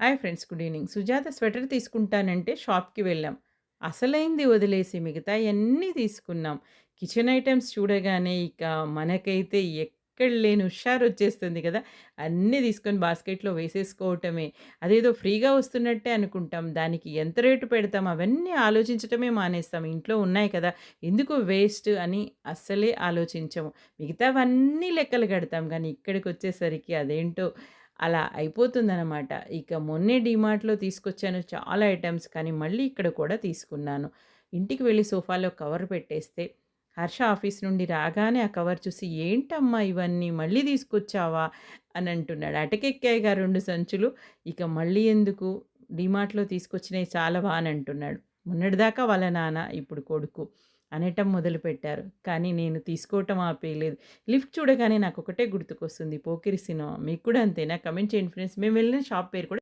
Hi friends good evening. Sujatha sweater తీసుకుంటానంటే షాప్‌కి వెళ్ళాం. అసలైంది వదిలేసి మిగతాయన్నీ తీసుకున్నాం. కిచెన్ ఐటమ్స్ చూడగానే ఇక మనకైతే ఎక్కడ లేని హుషారొచ్చేస్తుంది కదా! అన్నీ తీసుకొని బాస్కెట్‌లో వేసేసుకోవటమే. అదేదో ఫ్రీగా వస్తున్నట్టే అనుకుంటాం. దానికి ఎంత రేటు పెడతాం అవన్నీ ఆలోచించటమే మానేస్తాం. ఇంట్లో ఉన్నాయి కదా! ఎందుకు వేస్ట్ అని అస్సలే ఆలోచించము. మిగతావన్నీ లెక్కలు కడతాం. కానీ ఇక్కడికి వచ్చేసరికి అదేంటో అలా అయిపోతుందనమాట. ఇక మొన్నే డీమార్ట్‌లో తీసుకొచ్చాను చాలా ఐటమ్స్ కానీ మళ్ళీ ఇక్కడ కూడా తీసుకున్నాను. ఇంటికి వెళ్ళి సోఫాలో కవర్ పెట్టేస్తే, హర్ష ఆఫీస్ నుండి రాగానే ఆ కవర్ చూసి, "ఏంటమ్మా ఇవన్నీ మళ్ళీ తీసుకొచ్చావా?" అని అంటున్నాడు. "అటకెక్కాయిగా రెండు సంచులు. ఇక మళ్ళీ ఎందుకు? డీమార్ట్‌లో తీసుకొచ్చినాయి చాలవా?" అని అంటున్నాడు. మొన్నటిదాకా వాళ్ళ నాన్న, ఇప్పుడు కొడుకు అనటం మొదలుపెట్టారు. కానీ నేను తీసుకోవటం ఆపేయలేదు. లిఫ్ట్ చూడగానే నాకు ఒకటే గుర్తుకొస్తుంది 'పోకిరి' సినిమా. మీకు కూడా అంతేనా? కమెంట్ చేయండి ఫ్రెండ్స్. మేము వెళ్ళిన షాప్ పేరు కూడా